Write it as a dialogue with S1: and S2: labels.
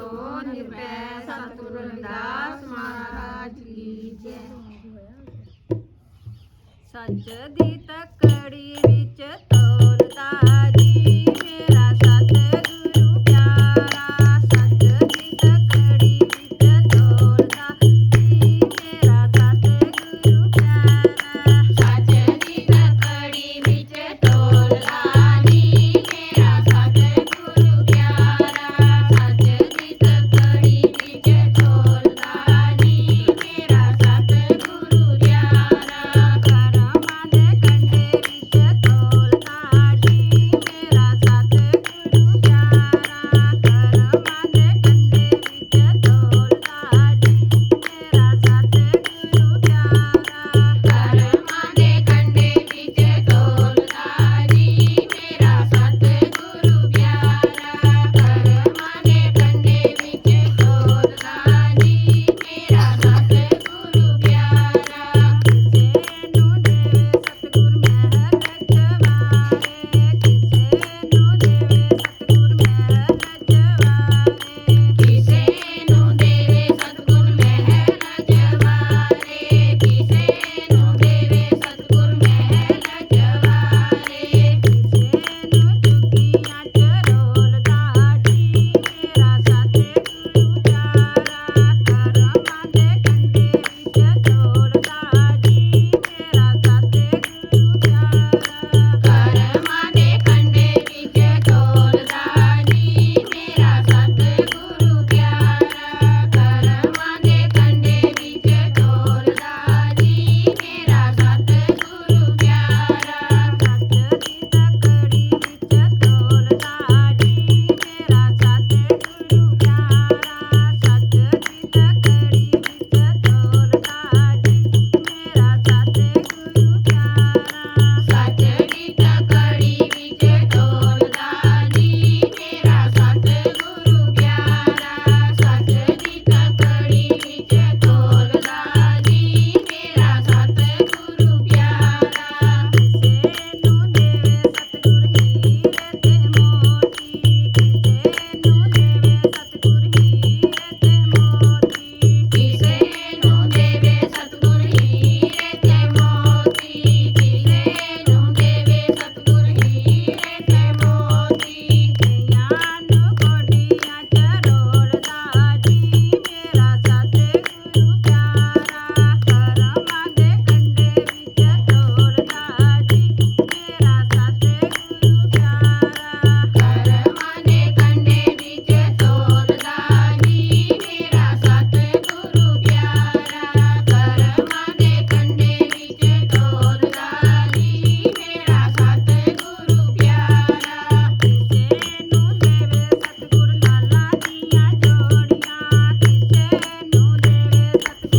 S1: ਸੋ ਨਿਰਭੈ ਸਤਿਗੁਰੂ ਰਵਿਦਾਸ ਮਹਾਰਾਜ ਕੀ ਜੈ ਸੱਚ ਦੀ ਤਕੜੀ সাথে